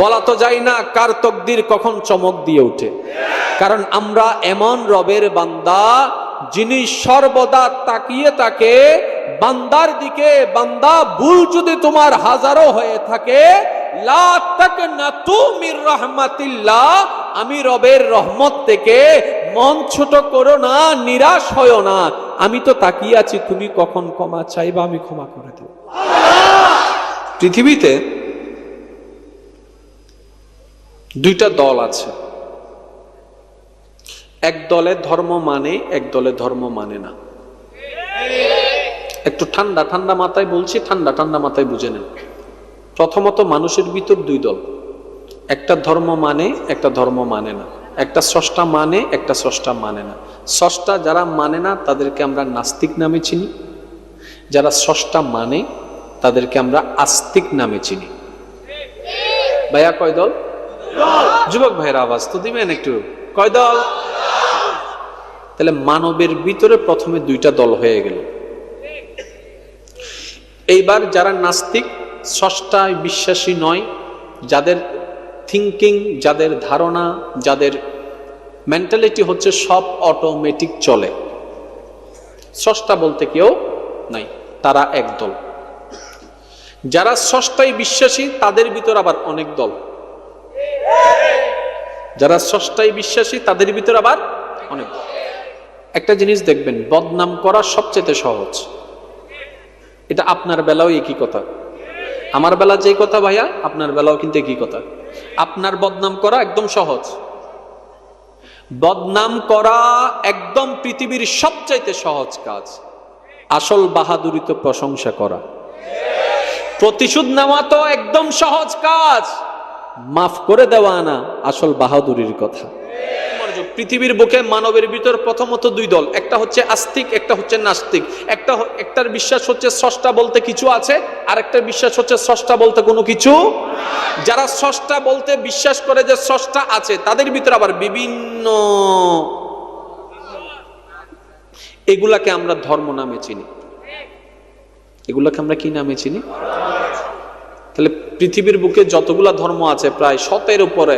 বলা তো যায় না কার তকদির কখন চমক দিয়ে ওঠে। কারণ আমরা এমন রবের বান্দা, যিনি সর্বদা তাকিয়ে তাকে বান্দার দিকে, বান্দা ভুল যদি তোমার হাজারো হয়ে থাকে আমি রবের রহমত থেকে মন ছোট করো না, নিরাশ হয়ো না। আমি তো তাকিয়ে আছি, তুমি কখন ক্ষমা চাইবা, আমি ক্ষমা করে দেব। পৃথিবীতে দুইটা দল আছে। এক দলে ধর্ম মানে এক দলে ধর্ম মানে না। একটু ঠান্ডা ঠান্ডা মাথায় বলছি, ঠান্ডা ঠান্ডা মাথায় বুঝে নেন। প্রথমত মানুষের ভিতর দুই দল। একটা ধর্ম মানে একটা ধর্ম মানে না। একটা স্রষ্টা মানে একটা স্রষ্টা মানে না। স্রষ্টা যারা মানে না, তাদেরকে আমরা নাস্তিক নামে চিনি। যারা স্রষ্টা মানে তাদেরকে আমরা আস্তিক নামে চিনি। ভাইয়া কয় দল? যুবক ভাইয়ের আওয়াজ তো দিবেন একটু। কয় দল? তাহলে মানবের ভিতরে প্রথমে দুইটা দল হয়ে গেল। এইবার যারা নাস্তিক স্রষ্টায় বিশ্বাসী নয়, যাদের থিঙ্কিং যাদের ধারণা, যাদের মেন্টালিটি হচ্ছে সব অটোমেটিক চলে। স্রষ্টা বলতে কেউ নাই, তারা এক দল। যারা স্রষ্টায় বিশ্বাসী, তাদের ভিতর আবার অনেক দল। যারা স্রষ্টায় বিশ্বাসী, তাদের ভিতর আবার অনেক। একটা জিনিস দেখবেন, বদনাম করা সবচেয়ে সহজ। এটা আপনার বেলাও একই কথা। আমার বেলা যে কথা ভাইয়া, আপনার বেলাও কিন্তু একই কথা। আপনার বদনাম করা একদম সহজ। বদনাম করা একদম পৃথিবীর সবচাইতে সহজ কাজ। আসল বাহাদুরি তো প্রশংসা করা। প্রতিশোধ নেওয়া তো একদম সহজ কাজ। মাফ করে দেওয়া না আসল বাহাদুরির কথা। পৃথিবীর বুকে মানবের ভিতর প্রথমত দুই দল, একটা হচ্ছে আস্তিক, একটা হচ্ছে নাস্তিক। একটা একটার বিশ্বাস হচ্ছে স্রষ্টা বলতে কিছু আছে আর একটা বিশ্বাস হচ্ছে স্রষ্টা বলতে কোনো কিছু যারা স্রষ্টা বলতে বিশ্বাস করে যে স্রষ্টা আছে, তাদের ভিতর আবার বিভিন্ন এগুলাকে আমরা ধর্ম নামে চিনি। এগুলাকে আমরা কি নামে চিনি? তাহলে পৃথিবীর বুকে যতগুলা ধর্ম আছে, প্রায় শতের উপরে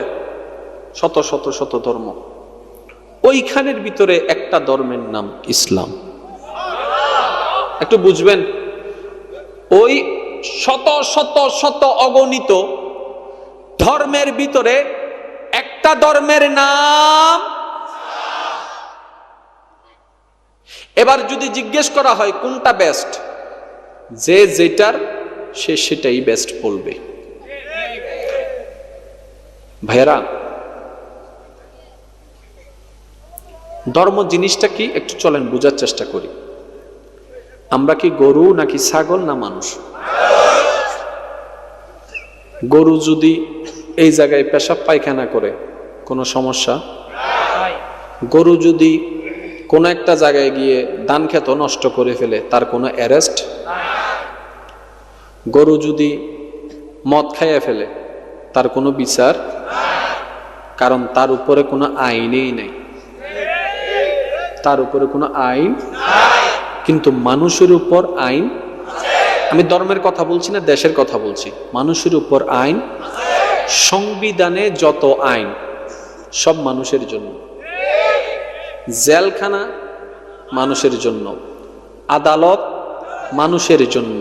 শত শত শত ধর্ম। ওইখানের ভিতরে একটা ধর্মের নাম ইসলাম। একটু বুঝবেন? ওই শত শত শত অগণিত ধর্মের ভিতরে একটা ধর্মের নাম এবার যদি জিজ্ঞেস করা হয়, কোনটা বেস্ট যে যেটার সে সেটাই বেস্ট বলবে। ভাইয়েরা, ধর্ম জিনিসটা কি? একটু চলেন, বোঝার চেষ্টা করি। আমরা কি গরু নাকি ছাগল না মানুষ? গরু যদি এই জায়গায় পেশাব পায়খানা করে, কোনো সমস্যা? গরু যদি কোনো একটা জায়গায় গিয়ে ধান ক্ষেত নষ্ট করে ফেলে, তার কোনো অ্যারেস্ট গরু যদি মদ খাইয়া ফেলে, তার কোনো বিচার কারণ তার উপরে কোনো আইনেই নেই। তার উপরে কোনো আইন কিন্তু মানুষের উপর আইন আমি ধর্মের কথা বলছি না, দেশের কথা বলছি। মানুষের উপর আইন, সংবিধানে যত আইন, সব মানুষের জন্য। জেলখানা মানুষের জন্য, আদালত মানুষের জন্য।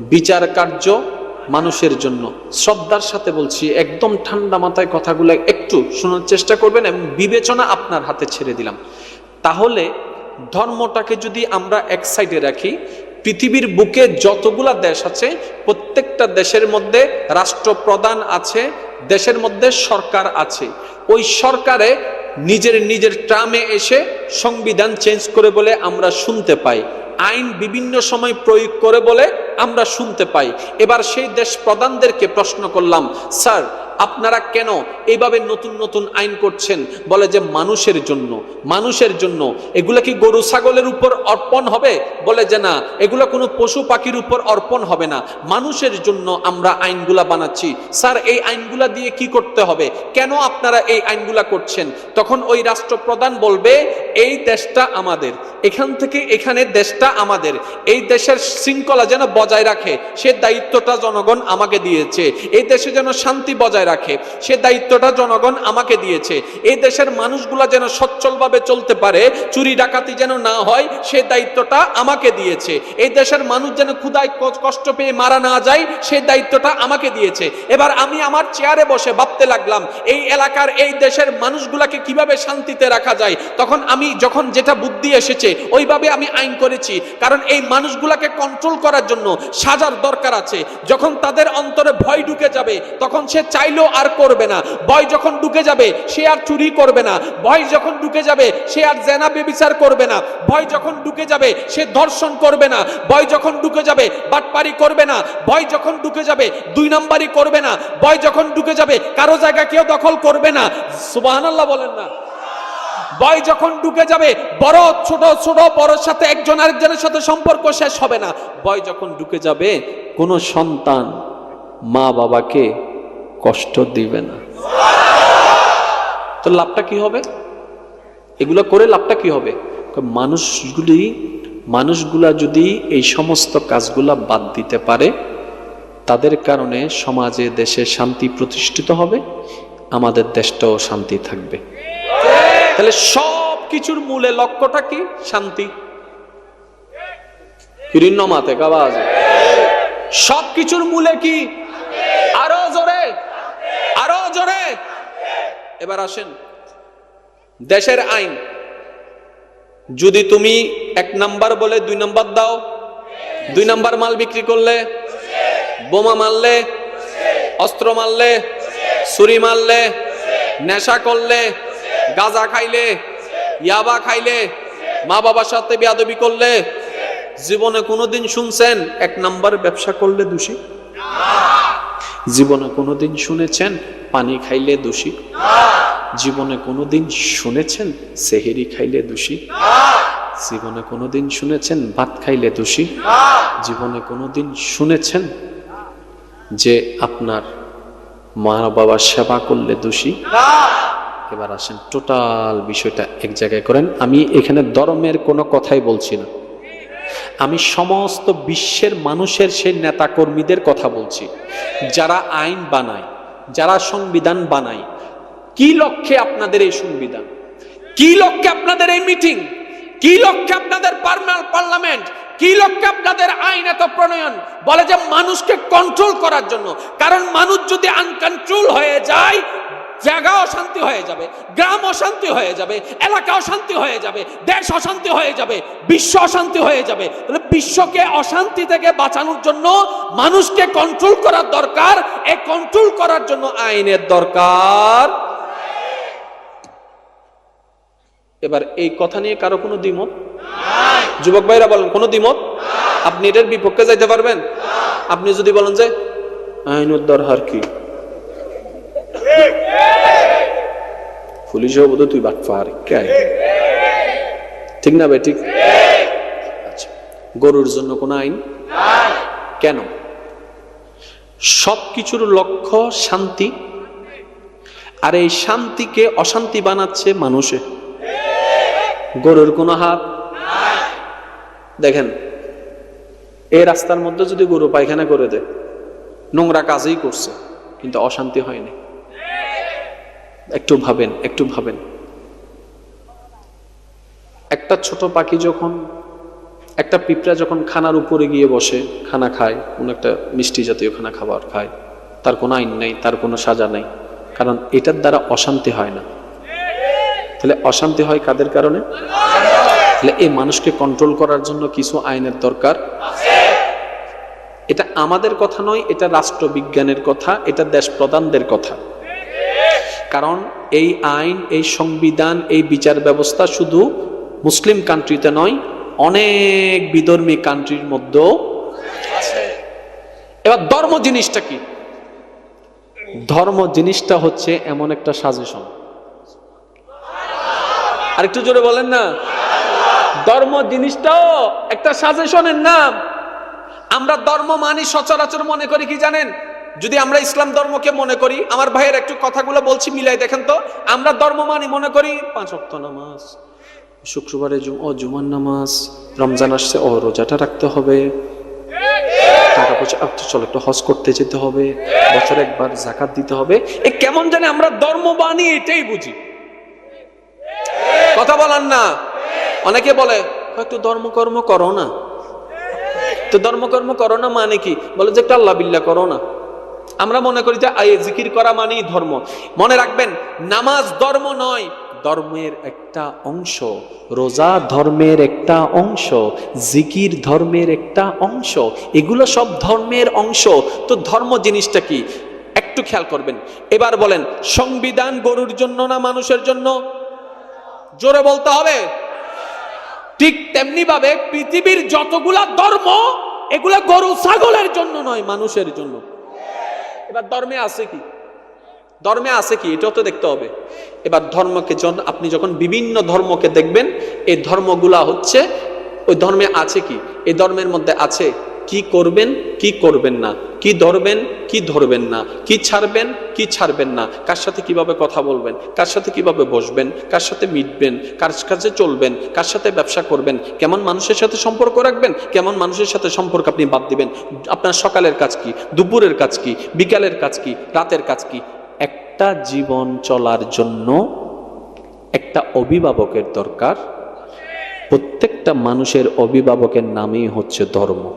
বিচার কার্য মানুষের জন্য। শ্রদ্ধার সাথে বলছি, একদম ঠান্ডা মাথায় কথাগুলো একটু শোনার চেষ্টা করবেন এবং বিবেচনা আপনার হাতে ছেড়ে দিলাম। তাহলে ধর্মটাকে যদি আমরা এক সাইডে রাখি, পৃথিবীর বুকে যতগুলা দেশ আছে, প্রত্যেকটা দেশের মধ্যে রাষ্ট্রপ্রধান আছে, দেশের মধ্যে সরকার আছে। ওই সরকারে নিজের নিজের ট্রামে এসে সংবিধান চেঞ্জ করে বলে আমরা শুনতে পাই। আইন বিভিন্ন সময় প্রয়োগ করে বলে আমরা শুনতে পাই। এবার সেই দেশ প্রধানদেরকে প্রশ্ন করলাম স্যার আপনারা কেন এইভাবে নতুন নতুন আইন করছেন? বলে যে মানুষের জন্য। মানুষের জন্য। এগুলো কি গরু ছাগলের উপর অর্পণ হবে? বলে যে না, এগুলো কোনো পশু পাখির উপর অর্পণ হবে না। মানুষের জন্য আমরা আইনগুলা বানাচ্ছি। স্যার, এই আইনগুলা দিয়ে কি করতে হবে? কেন আপনারা এই আইনগুলা করছেন? তখন ওই রাষ্ট্রপ্রধান বলবে, এই দেশটা আমাদের। এখান থেকে এখানে দেশটা আমাদের। এই দেশের শৃঙ্খলা যেন বজায় রাখে। সে দায়িত্বটা জনগণ আমাকে দিয়েছে। এই দেশে যেন শান্তি বজায় রাখে। সে দায়িত্বটা জনগণ আমাকে দিয়েছে। এই দেশের মানুষগুলা যেন সচ্ছলভাবে চলতে পারে, চুরি ডাকাতি যেন না হয়, সে দায়িত্বটা আমাকে দিয়েছে। এই দেশের মানুষ যেন ক্ষুদায় কষ্ট পেয়ে মারা না যায়, সে দায়িত্বটা আমাকে দিয়েছে। এবার আমি আমার চেয়ারে বসে ভাবতে লাগলাম, এই এলাকার এই দেশের মানুষগুলাকে কীভাবে শান্তিতে রাখা যায়? তখন আমি যখন যেটা বুদ্ধি এসেছে, ওইভাবে আমি আইন করেছি। কারণ এই মানুষগুলাকে কন্ট্রোল করার জন্য সাজার দরকার আছে। যখন তাদের অন্তরে ভয় ঢুকে যাবে, তখন সে চাইলেও আর করবে না। ভয় যখন ঢুকে যাবে, সে আর চুরি করবে না। ভয় যখন ঢুকে যাবে, সে আর জেনা বেবিচার করবে না। ভয় যখন ঢুকে যাবে, সে ধর্ষণ করবে না। ভয় যখন ঢুকে যাবে, বাটপারি করবে না। ভয় যখন ঢুকে যাবে, দুই নাম্বারই করবে না। ভয় যখন ঢুকে যাবে, কারও জায়গা কেউ দখল করবে না। সুবহানাল্লাহ বলেন না। ভয় যখন ঢুকে যাবে, বড়, ছোট ছোট, বড়র সাথে একজন আরেকজনের সাথে সম্পর্ক শেষ হবে না। ভয় যখন ঢুকে যাবে, কোনো সন্তান মা বাবাকে কষ্ট দিবে না। তো লাভটা কি হবে? এগুলো করে লাভটা কি হবে? মানুষগুলি, মানুষগুলা যদি এই সমস্ত কাজগুলা বাদ দিতে পারে, তাদের কারণে সমাজে, দেশে শান্তি প্রতিষ্ঠিত হবে, আমাদের দেশটাও শান্তি থাকবে। তাহলে সব কিছুর মূলে লক্ষ্যটা কি? শান্তি। সব কিছুর মূলে কি আরও জোরে আরও জোরে এবার আসেন। দেশের আইন, যদি তুমি এক নাম্বার বলে দুই নাম্বার দাও, দুই নাম্বার মাল বিক্রি করলে, বোমা মারলে, অস্ত্র মারলে, ছুরি মারলে, নেশা করলে, গাঁজা খাইলে, ইয়াবা খাইলে, মা বাবার সাথে বেয়াদবি করলে, জীবনে কোনোদিন শুনছেন এক নাম্বার ব্যবসা করলে দোষী? জীবনে কোনোদিন শুনেছেন, পানি খাইলে দোষী? জীবনে কোনোদিন শুনেছেন, সেহেরি খাইলে দোষী? জীবনে কোনোদিন শুনেছেন, ভাত খাইলে দোষী? জীবনে কোনোদিন শুনেছেন যে আপনার মা বাবার সেবা করলে দোষী? এবার আসেন, টোটাল বিষয়টা এক জায়গায় করেন। আমি এখানে ধর্মের কোনো কথাই বলছি না। আমি সমস্ত বিশ্বের মানুষের সেই নেতাকর্মীদের কথা বলছি। যারা আইন বানায়, যারা সংবিধান বানায়, কি লক্ষ্যে আপনাদের এই সংবিধান? কি লক্ষ্যে আপনাদের এই মিটিং? কি লক্ষ্যে আপনাদের পার্লামেন্ট? কি লক্ষ্যে আপনাদের আইন এত প্রণয়ন? বলে যে মানুষকে কন্ট্রোল করার জন্য। কারণ মানুষ যদি আনকন্ট্রোল হয়ে যায় জায়গা অশান্তি হয়ে যাবে, গ্রাম অশান্তি হয়ে যাবে, এলাকা অশান্তি হয়ে যাবে, দেশ অশান্তি হয়ে যাবে, বিশ্ব অশান্তি হয়ে যাবে। তাহলে বিশ্বকে অশান্তি থেকে বাঁচানোর জন্য মানুষকে কন্ট্রোল করার দরকার, এই কন্ট্রোল করার জন্য আইনের দরকার। এবার এই কথা নিয়ে কারও কোনো দ্বিমত? যুবক ভাইরা বলেন, কোনো দ্বিমত? আপনি এটার বিপক্ষে যাইতে পারবেন? আপনি যদি বলেন যে, আইনের দরকার কি? পুলিশ হব তো তুই বাটফার কে ঠিক না ভাই ঠিক আচ্ছা গরুর জন্য কোনো আইন? কেন? সব কিছুর লক্ষ্য শান্তি, আর এই শান্তিকে অশান্তি বানাচ্ছে মানুষে। গরুর কোনো হাত? দেখেন এই রাস্তার মধ্যে যদি গরু পায়খানা করে দেয়, নোংরা কাজই করছে, কিন্তু অশান্তি হয়নি। একটু ভাবেন একটু ভাবেন। একটা ছোট পাখি যখন, একটা পিঁপড়া যখন খানার উপরে গিয়ে বসে, খানা খায়, কোনো একটা মিষ্টি জাতীয় খানা খাবার খায়, তার কোনো আইন নেই, তার কোনো সাজা নেই, কারণ এটার দ্বারা অশান্তি হয় না। তাহলে অশান্তি হয় কাদের কারণে? তাহলে এই মানুষকে কন্ট্রোল করার জন্য কিছু আইনের দরকার এটা আমাদের কথা নয়, এটা রাষ্ট্রবিজ্ঞানের কথা, এটা দেশ প্রধানদের কথা। কারণ এই আইন, এই সংবিধান, এই বিচার ব্যবস্থা শুধু মুসলিম কান্ট্রিতে নয়, অনেক বিধর্মী কান্ট্রির মধ্যেও এবার ধর্ম জিনিসটা কি? ধর্ম জিনিসটা হচ্ছে এমন একটা সাজেশন আর একটু জোরে বলেন না। ধর্ম জিনিসটাও একটা সাজেশনের নাম। আমরা ধর্ম মানি সচরাচর মনে করি কি জানেন? যদি আমরা ইসলাম ধর্মকে মনে করি, আমার ভাইয়ের একটু কথাগুলো বলছি, মিলাই দেখেন তো। আমরা ধর্ম মানি, মনে করি পাঁচ অক্ত নামাজ, শুক্রবারে ও জুমার নামাজ, রমজান আসছে, ও রোজাটা রাখতে হবে। টাকা পয়সা চলো একটু হজ করতে যেতে হবে। বছরে একবার জাকাত দিতে হবে। এ কেমন জানে আমরা ধর্ম বানিয়ে এটাই বুঝি। কথা বলান না। অনেকে বলে একটু ধর্মকর্ম করো না। তো ধর্মকর্ম করো না মানে কি? বলে যে, একটু আল্লাহ বিল্লাহ করো না। আমরা মনে করি যে আয়ে জিকির করা মানেই ধর্ম। মনে রাখবেন, নামাজ ধর্ম নয়, ধর্মের একটা অংশ, রোজা ধর্মের একটা অংশ, জিকির ধর্মের একটা অংশ, এগুলো সব ধর্মের অংশ। তো ধর্ম জিনিসটা কি? একটু খেয়াল করবেন। এবার বলেন, সংবিধান গরুর জন্য না মানুষের জন্য? জোরে বলতে হবে। ঠিক তেমনি ভাবে পৃথিবীর যতগুলা ধর্ম, এগুলা গরু, ছাগলের জন্য নয়, মানুষের জন্য। এবার ধর্মে আছে কি? ধর্মে আছে কি? এটাও তো দেখতে হবে। এবার ধর্মকে জন- আপনি যখন বিভিন্ন ধর্মকে দেখবেন, এই ধর্মগুলা হচ্ছে, ওই ধর্মে আছে কি? এই ধর্মের মধ্যে আছে কি করবেন কি করবেন না? কি ধরবেন কি ধরবেন না? কি ছাড়বেন কি ছাড়বেন না? কার সাথে কীভাবে কথা বলবেন? কার সাথে কীভাবে বসবেন? কার সাথে মিটবেন? কার কাছে চলবেন? কার সাথে ব্যবসা করবেন? কেমন মানুষের সাথে সম্পর্ক রাখবেন? কেমন মানুষের সাথে সম্পর্ক আপনি বাদ দিবেন? আপনার সকালের কাজ কি? দুপুরের কাজ কি? বিকালের কাজ কি? রাতের কাজ কি? একটা জীবন চলার জন্য একটা অভিভাবকের দরকার। প্রত্যেকটা মানুষের অভিভাবকের নামই হচ্ছে ধর্ম।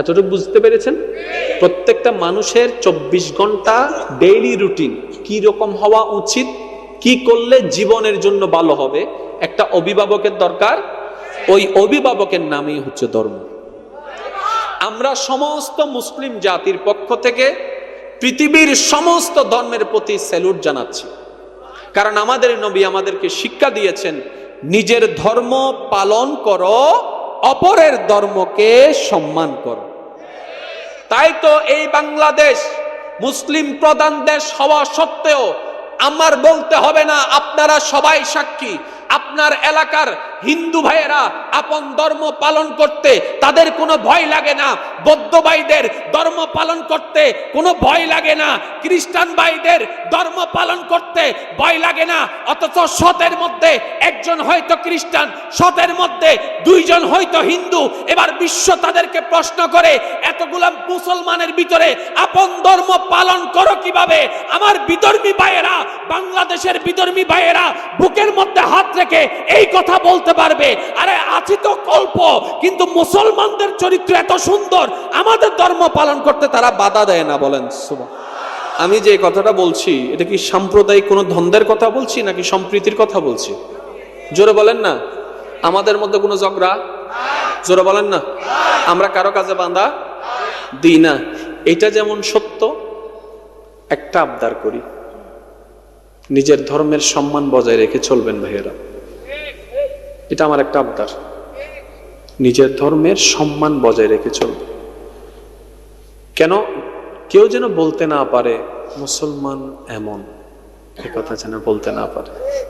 এতটুকু বুঝতে পেরেছেন? প্রত্যেকটা মানুষের চব্বিশ ঘণ্টা ডেইলি রুটিন কি রকম হওয়া উচিত, কি করলে জীবনের জন্য ভালো হবে, একটা অভিভাবকের দরকার। ওই অভিভাবকের নামই হচ্ছে ধর্ম। আমরা সমস্ত মুসলিম জাতির পক্ষ থেকে পৃথিবীর সমস্ত ধর্মের প্রতি স্যালুট জানাচ্ছি। কারণ আমাদের নবী আমাদেরকে শিক্ষা দিয়েছেন, নিজের ধর্ম পালন করো অপরের ধর্মকে সম্মান করো। তাই তো এই বাংলাদেশ মুসলিম প্রধান দেশ হওয়া সত্ত্বেও আমার বলতে হবে না, আপনারা সবাই সাক্ষী, আপনার এলাকার হিন্দু ভাইয়েরা আপন ধর্ম পালন করতে তাদের কোনো ভয় লাগে না। বৌদ্ধ ভাইদের ধর্ম পালন করতে কোনো ভয় লাগে না। খ্রিস্টান ভাইদের ধর্ম পালন করতে ভয় লাগে না। অথচ শতের মধ্যে একজন হয়তো খ্রিস্টান শতের মধ্যে দুইজন হয়তো হিন্দু। এবার বিশ্ব তাদেরকে প্রশ্ন করে, এতগুলা মুসলমানের ভিতরে আপন ধর্ম পালন করো কীভাবে? আমার বিধর্মী ভাইয়েরা, বাংলাদেশের বিধর্মী ভাইয়েরা, বুকের মধ্যে হাত রেখে এই কথা বলতে পারবে, আরে, আছি তো কল্প, কিন্তু মুসলমানদের চরিত্র এত সুন্দর, আমাদের ধর্ম পালন করতে তারা বাধা দেয় না। বলেন আমি যে কথাটা বলছি, এটা কি সাম্প্রদায়িক কোনো ধন্দের কথা বলছি, নাকি সম্প্রীতির কথা বলছি? জোরে বলেন না। আমাদের মধ্যে কোনো ঝগড়া? জোরে বলেন না। আমরা কারও কাজে বাঁধা দিই না। এটা যেমন সত্য, একটা আবদার করি। নিজের ধর্মের সম্মান বজায় রেখে চলবেন ভাইয়েরা। এটা আমার একটা আবদার। নিজের ধর্মের সম্মান বজায় রেখে চলবে কেন? কেউ যেন বলতে না পারে, মুসলমান এমন। এ কথা যেন বলতে না পারে।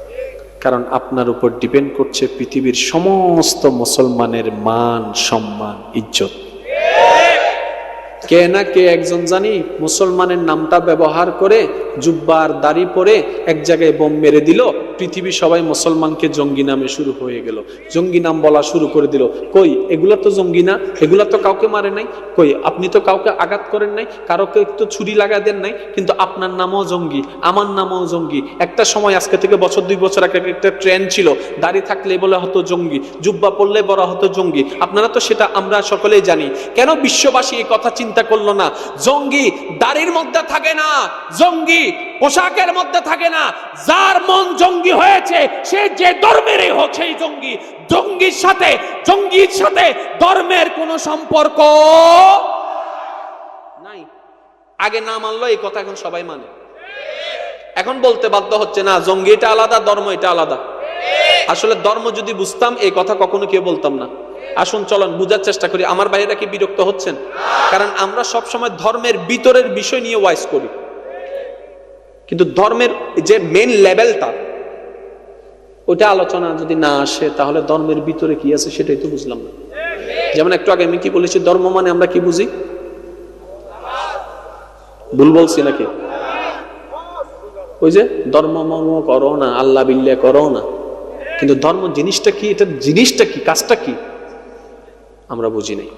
কারণ আপনার উপর ডিপেন্ড করছে পৃথিবীর সমস্ত মুসলমানের মান, সম্মান, ইজ্জত। কে না কে একজন জানি মুসলমানের নামটা ব্যবহার করে জুব্বার দাড়ি পরে এক জায়গায় বোম মেরে দিল। পৃথিবী সবাই মুসলমানকে জঙ্গি নামে শুরু হয়ে গেল। জঙ্গি নাম বলা শুরু করে দিল। কই, এগুলা তো জঙ্গি না? এগুলা তো কাউকে মারে নাই? কই, আপনি তো কাউকে আঘাত করেন নাই? কারোকে তো ছুরি লাগা দেন নাই? কিন্তু আপনার নামও জঙ্গি, আমার নামও জঙ্গি। একটা সময় আজকে থেকে বছর, দুই বছর আগে একটা ট্রেন্ড ছিল। দাড়ি থাকলে বলা হতো জঙ্গি, জুব্বা পড়লে বলা হতো জঙ্গি। আপনারা তো সেটা আমরা সকলেই জানি। কেন বিশ্ববাসী এই কথা চিন্তা করল না। জঙ্গি দাড়ির মধ্যে থাকে না, জঙ্গি পোশাকের মধ্যে থাকে না। যার মন জঙ্গি হয়েছে, সে যে ধর্মেরই হোক সেই জঙ্গি। জঙ্গির সাথে জঙ্গির সাথে ধর্মের কোনো সম্পর্ক নাই। আগে না মানলো, এই কথা এখন সবাই মানে। এখন বলতে বাধ্য হচ্ছে, না, জঙ্গি এটা আলাদা, ধর্ম এটা আলাদা। আসলে ধর্ম যদি বুঝতাম, এই কথা কখনো কেউ বলতাম না। আসুন, চলন, বুঝার চেষ্টা করি। আমার বাইরে কি বিরক্ত হচ্ছেন? কারণ আমরা সব সময় ধর্মের ভিতরের বিষয় নিয়ে ওয়াইজ করি। কিন্তু ধর্মের যে মেন লেভেলটা ওইটা আলোচনা যদি না আসে, তাহলে ধর্মের ভিতরে কি আছে সেটাই তো বুঝলাম না। যেমন একটু আগে আমি কি বলেছি, ধর্ম মানে আমরা কি বুঝি? ভুল বলছি নাকি? ওই যে, ধর্ম মর্ম করো না, আল্লাহ বিল্লা করো না। কিন্তু ধর্ম জিনিসটা কি? এটা জিনিসটা কি? কাজটা কি? আমরা বুঝি নাই।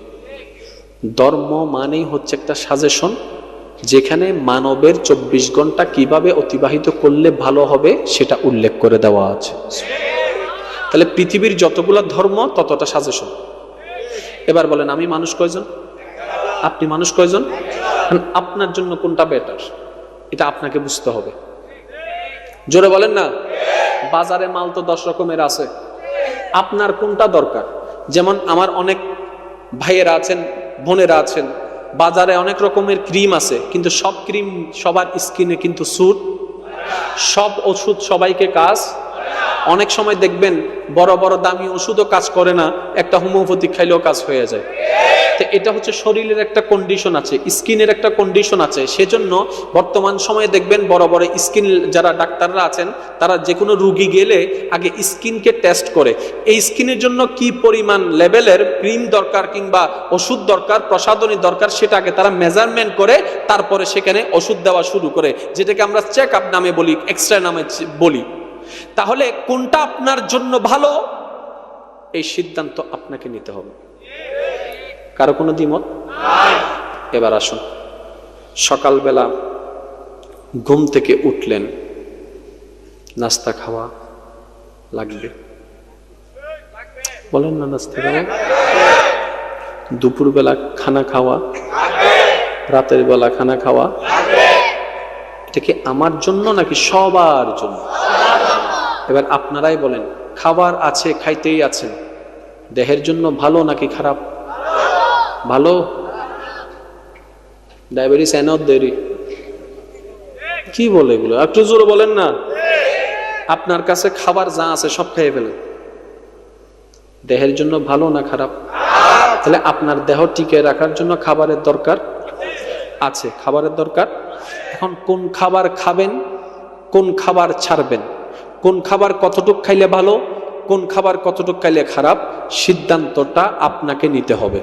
ধর্ম মানেই হচ্ছে একটা সাজেশন যেখানে মানবের চব্বিশ ঘণ্টা কীভাবে অতিবাহিত করলে ভালো হবে সেটা উল্লেখ করে দেওয়া আছে। তাহলে পৃথিবীর যতগুলো ধর্ম, ততটা সাজেশন এবার বলেন, আমি মানুষ কয়জন? আপনি মানুষ কয়জন? আপনার জন্য কোনটা বেটার এটা আপনাকে বুঝতে হবে। জোরে বলেন না? বাজারে মাল তো দশ রকমের আছে। আপনার কোনটা দরকার? যেমন আমার অনেক ভাইয়েরা আছেন, বোনেরা আছেন, বাজারে অনেক রকমের ক্রিম আছে, কিন্তু সব ক্রিম সবার স্কিনে কিন্তু স্যুট। সব ওষুধ সবাইকে কাজ অনেক সময় দেখবেন বড় বড় দামি ওষুধও কাজ করে না, একটা হোমিওপ্যাথিক খাইলেও কাজ হয়ে যায়। তো এটা হচ্ছে শরীরের একটা কন্ডিশন আছে, স্কিনের একটা কন্ডিশন আছে। সেজন্য বর্তমান সময়ে দেখবেন বড় বড় স্কিন যারা ডাক্তাররা আছেন, তারা যে কোনো রুগী গেলে আগে স্কিনকে টেস্ট করে। এই স্কিনের জন্য কি পরিমাণ লেভেলের ক্রিম দরকার কিংবা ওষুধ দরকার, প্রসাধনী দরকার, সেটা আগে তারা মেজারমেন্ট করে, তারপরে সেখানে ওষুধ দেওয়া শুরু করে। যেটাকে আমরা চেক আপ নামে বলি এক্সট্রা নামে বলি। তাহলে কোনটা আপনার জন্য ভালো? এই সিদ্ধান্ত আপনাকে নিতে হবে। কারও কোনো দ্বিমত? এবার আসুন। সকালবেলা ঘুম থেকে উঠলেন। নাস্তা খাওয়া লাগবে। বলেন না নাস্তা খাওয়া দুপুরবেলা খানা খাওয়া রাতের বেলা খানা খাওয়া এটা কি আমার জন্য নাকি সবার জন্য? এবার আপনারাই বলেন, খাবার আছে, খাইতেই আছেন দেহের জন্য ভালো নাকি খারাপ? ভালো। ডায়াবেটিস এনেও দেরি। কি বলে এগুলো? একটু জোরে বলেন না। আপনার কাছে খাবার যা আছে সব খেয়ে ফেলেন। দেহের জন্য ভালো না খারাপ? তাহলে আপনার দেহ টিকে রাখার জন্য খাবারের দরকার আছে। খাবারের দরকার? এখন কোন খাবার খাবেন, কোন খাবার ছাড়বেন? কোন খাবার কতটুক খাইলে ভালো কোন খাবার কতটুক খাইলে খারাপ সিদ্ধান্তটা আপনাকে নিতে হবে।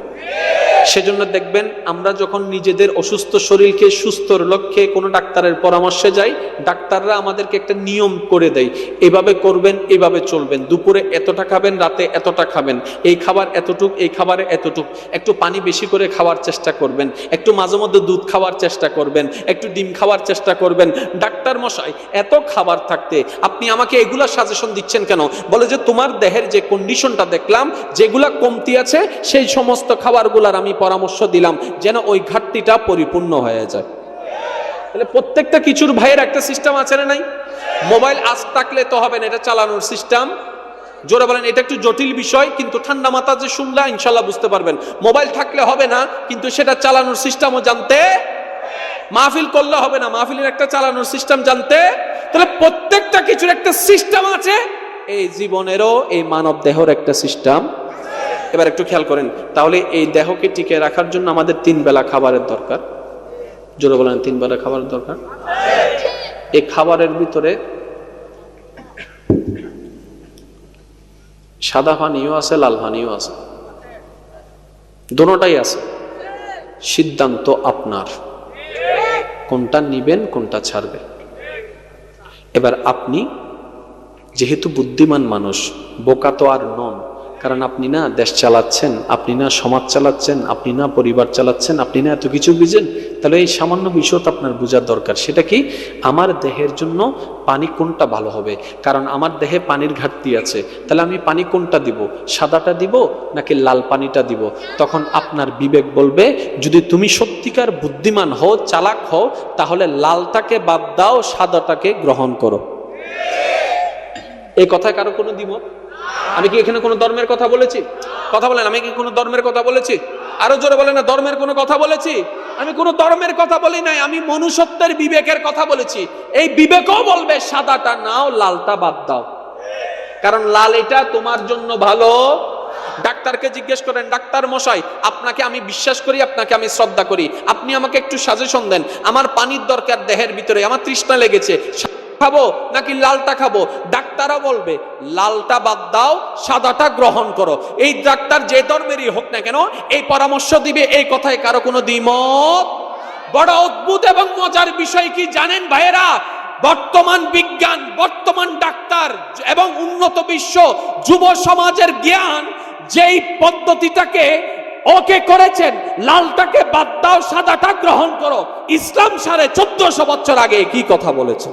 সেজন্য দেখবেন আমরা যখন নিজেদের অসুস্থ শরীরকে সুস্থর লক্ষ্যে কোনো ডাক্তারের পরামর্শে যাই, ডাক্তাররা আমাদেরকে একটা নিয়ম করে দেয়, এভাবে করবেন, এভাবে চলবেন, দুপুরে এতটা খাবেন, রাতে এতটা খাবেন, এই খাবার এতটুক, এই খাবারে এতটুক, একটু পানি বেশি করে খাওয়ার চেষ্টা করবেন, একটু মাঝে মধ্যে দুধ খাওয়ার চেষ্টা করবেন, একটু ডিম খাওয়ার চেষ্টা করবেন, ডাক্তার মশাই, এত খাবার থাকতে, আপনি আমাকে এগুলা সাজেশন দিচ্ছেন কেন? বলে যে তোমার দেহের যে কন্ডিশনটা দেখলাম, যেগুলা কমতি আছে, সেই সমস্ত খাবারগুলার আমি পরামর্শ দিলাম যেন ওই ঘাটতিটা পরিপূর্ণ হয়ে যায়। তাহলে প্রত্যেকটা কিছুর ভাইয়ের একটা সিস্টেম আছে না নাই? মোবাইল আজ থাকলে তো হবে না, এটা চালানোর সিস্টেম। জোরে বলেন, এটা একটু জটিল বিষয়, কিন্তু ঠান্ডা মাথা যে শুনলে ইনশাল্লাহ বুঝতে পারবেন। মোবাইল থাকলে হবে না, কিন্তু সেটা চালানোর সিস্টেমও জানতে। মাহফিল করলে হবে না, মাহফিলের একটা চালানোর সিস্টেম জানতে। তাহলে প্রত্যেকটা কিছুর একটা সিস্টেম আছে, এই জীবনেরও এই মানব দেহর একটা সিস্টেম। এবার একটু খেয়াল করেন, তাহলে এই দেহকে টিকে রাখার জন্য আমাদের তিন বেলা খাবারের দরকার। জোরে বলেন, তিন বেলা খাবারের দরকার? এই খাবারের ভিতরে সাদা পানিও আছে, লাল পানিও আছে। দোনোটাই আছে। সিদ্ধান্ত আপনার। কোনটা নিবেন, কোনটা ছাড়বেন। এবার আপনি যেহেতু বুদ্ধিমান মানুষ, বোকা তো আর নন কারণ আপনি না দেশ চালাচ্ছেন, আপনি না সমাজ চালাচ্ছেন, আপনি না পরিবার চালাচ্ছেন, আপনি না এত কিছু বুঝেন, তাহলে এই সামান্য বিষয় তো আপনার বোঝার দরকার। সেটা কি? আমার দেহের জন্য পানি কোনটা ভালো হবে? কারণ আমার দেহে পানির ঘাটতি আছে। তাহলে আমি পানি কোনটা দিব? সাদাটা দিব নাকি লাল পানিটা দিব? তখন আপনার বিবেক বলবে, যদি তুমি সত্যিকার বুদ্ধিমান হও, চালাক হও, তাহলে লালটাকে বাদ দাও, সাদাটাকে গ্রহণ করো। এই কথায় কারও কোনো দ্বিমত? আমি কি এখানে কোনো ধর্মের কথা বলেছি? কথা বলেন, আমি কি কোনো ধর্মের কথা বলেছি? আরও জোরে বলেন না, ধর্মের কোনো কথা বলেছি? আমি কোনো ধর্মের কথা বলি নাই, আমি মনুষ্যত্বের বিবেকের কথা বলেছি। এই বিবেকও বলবে, সাদাটা নাও, লালটা বাদ দাও। কারণ লাল এটা তোমার জন্য ভালো। ডাক্তারকে জিজ্ঞেস করেন, ডাক্তার মশাই, আপনাকে আমি বিশ্বাস করি, আপনাকে আমি শ্রদ্ধা করি। আপনি আমাকে একটু সাজেশন দেন। আমার পানির দরকার দেহের ভিতরে, আমার তৃষ্ণা লেগেছে। খাব নাকি লালটা খাব? ডাক্তারও বলবে, লালটা বাদ দাও, সাদাটা গ্রহণ করো। এই ডাক্তার যে ধর্মেরই হোক না কেন, এই পরামর্শ দিবে, এই কথায় কারও কোনো দ্বিমত। বড় অদ্ভুত এবং মজার বিষয় কি জানেন ভাইয়েরা? বর্তমান বিজ্ঞান, বর্তমান ডাক্তার এবং উন্নত বিশ্ব, যুব সমাজের জ্ঞান যেই পদ্ধতিটাকে ওকে করেছেন, লালটাকে বাদ দাও, সাদাটা গ্রহণ করো। ইসলাম সাড়ে চোদ্দশো বছর আগে কি কথা বলেছে?